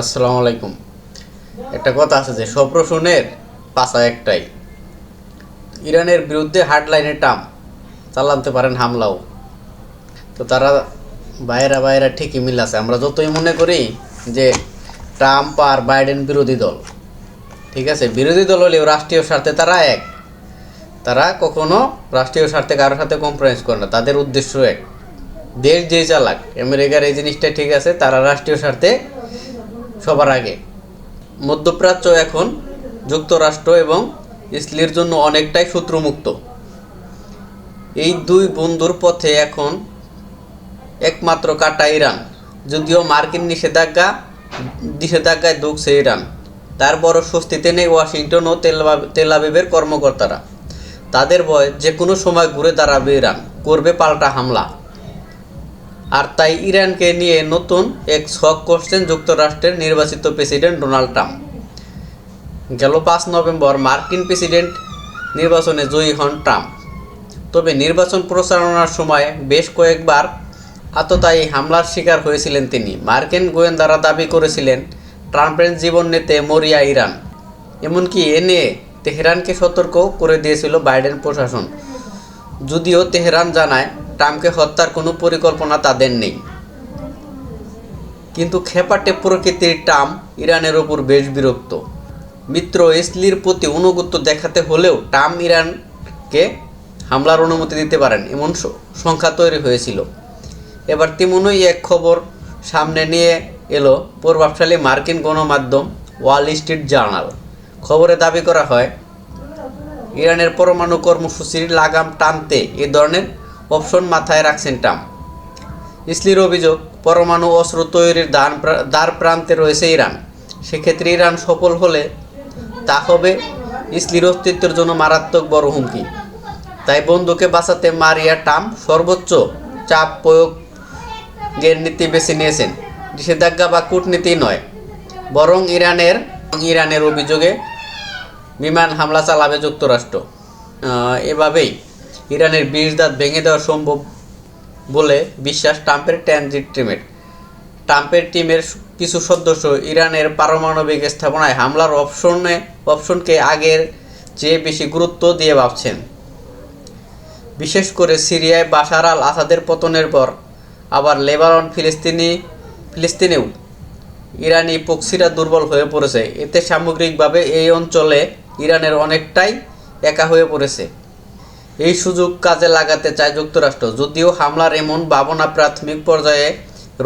আসসালামু আলাইকুম। একটা কথা আছে যে সব রসুনের পাশা একটাই। ইরানের বিরুদ্ধে হার্ডলাইনে টাম চালাতে পারেন হামলাও। তো তারা বাইরা বাইরা ঠিকই মিল আছে। আমরা যতই মনে করি যে ট্রাম্প আর বাইডেন বিরোধী দল, ঠিক আছে? বিরোধী দল হলেও রাষ্ট্রীয় স্বার্থে তারা এক। তারা কখনো রাষ্ট্রীয় স্বার্থে কারোর সাথে কম্প্রোমাইজ করে না। তাদের উদ্দেশ্য এক। দেশ যে চালাক, আমেরিকার এই জিনিসটা ঠিক আছে, তারা রাষ্ট্রীয় স্বার্থে সবার আগে। মধ্যপ্রাচ্য এখন যুক্তরাষ্ট্র এবং ইসলির জন্য অনেকটাই শত্রুমুক্ত। এই দুই বন্ধুর পথে এখন একমাত্র কাটা ইরান। যদিও মার্কিন নিষেধাজ্ঞা, নিষেধাজ্ঞায় ঢুকছে ইরান। তারপরও স্বস্তিতে নেই ওয়াশিংটন ও তেলবা- তেলাবিবের কর্মকর্তারা। তাদের ভয় যে কোনো সময় ঘুরে দাঁড়াবে ইরান, করবে পাল্টা হামলা। আর তাই ইরানকে নিয়ে নতুন এক শখ করছেন যুক্তরাষ্ট্রের নির্বাচিত প্রেসিডেন্ট ডোনাল্ড ট্রাম্প। গেল পাঁচ নভেম্বর মার্কিন প্রেসিডেন্ট নির্বাচনে জয়ী হন ট্রাম্প। তবে নির্বাচন প্রচারণার সময় বেশ কয়েকবার আততায়ী হামলার শিকার হয়েছিলেন তিনি। মার্কিন গোয়েন্দারা দাবি করেছিলেন, ট্রাম্পের জীবন নিতে মরিয়া ইরান। এমনকি এ নিয়ে তেহরানকে সতর্ক করে দিয়েছিল বাইডেন প্রশাসন। যদিও তেহরান জানায় ট্রাম্পকে হত্যার কোনো পরিকল্পনা তাদের নেই। কিন্তু খেপাটে প্রকৃতির ট্রাম্প ইরানের ওপর বেশ বিরক্ত। মিত্র ইসলির প্রতি অনুগত্য দেখাতে হলেও ট্রাম্প ইরানকে হামলার অনুমতি দিতে পারেন এমন সংখ্যা তৈরি হয়েছিল। এবার তেমনই এক খবর সামনে নিয়ে এলো প্রভাবশালী মার্কিন গণমাধ্যম ওয়াল স্ট্রিট জার্নাল। খবরে দাবি করা হয়, ইরানের পরমাণু কর্মসূচির লাগাম টানতে এ ধরনের অপশন মাথায় রাখছেন ট্রাম্প। ইসলির অভিযোগ, পরমাণু অস্ত্র তৈরির প্রা- দ্বার প্রান্তে রয়েছে ইরান। সেক্ষেত্রে ইরান সফল হলে তা হবে ইসলির অস্তিত্বের জন্য মারাত্মক বড় হুমকি। তাই বন্ধুকে বাঁচাতে মারিয়া ট্রাম্প সর্বোচ্চ চাপ প্রয়োগের নীতি বেছে নিয়েছেন। নিষেধাজ্ঞা বা কূটনীতি নয়, বরং ইরানের ইরানের অভিযোগে বিমান হামলা চালাবে যুক্তরাষ্ট্র। এভাবেই ইরানের বিষ দাঁত ভেঙে দেওয়া সম্ভব বলে বিশ্বাস ট্রাম্পের ট্রানজিট টিমের। ট্রাম্পের টিমের কিছু সদস্য ইরানের পারমাণবিক স্থাপনায় হামলার অপশনে, অপশনকে আগের চেয়ে বেশি গুরুত্ব দিয়ে ভাবছেন। বিশেষ করে সিরিয়ায় বাশার আল আসাদের পতনের পর আবার লেবানন, ফিলিস্তিনি, ফিলিস্তিনেও ইরানি পক্সিরা দুর্বল হয়ে পড়েছে। এতে সামগ্রিকভাবে এই অঞ্চলে ইরানের অনেকটাই একা হয়ে পড়েছে। এই সুযোগ কাজে লাগাতে চায় যুক্তরাষ্ট্র, যদিও হামলার এমন ভাবনা প্রাথমিক পর্যায়ে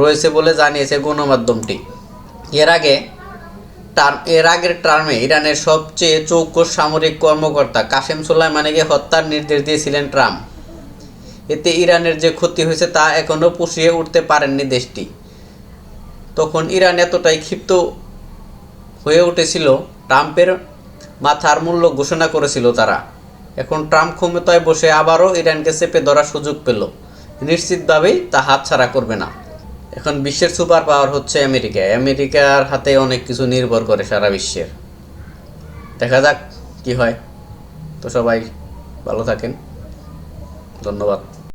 রয়েছে বলে জানিয়েছে গণমাধ্যমটি। এর আগে এর আগের টার্মে ইরানের সবচেয়ে চৌকস সামরিক কর্মকর্তা কাসেম সোলাইমানিকে হত্যার নির্দেশ দিয়েছিলেন ট্রাম্প। এতে ইরানের যে ক্ষতি হয়েছে তা এখনও পুষিয়ে উঠতে পারেননি দেশটি। তখন ইরান এতটাই ক্ষিপ্ত হয়ে উঠেছিল, ট্রাম্পের মাথার মূল্য ঘোষণা করেছিল তারা। এখন ট্রাম্প ক্ষমতায় বসে আবারও ইরানকে চেপে ধরার সুযোগ পেল। নিশ্চিতভাবেই তা হাতছাড়া করবে না। এখন বিশ্বের সুপার পাওয়ার হচ্ছে আমেরিকা। আমেরিকার হাতে অনেক কিছু নির্ভর করে সারা বিশ্বের। দেখা যাক কি হয়। তো সবাই ভালো থাকেন। ধন্যবাদ।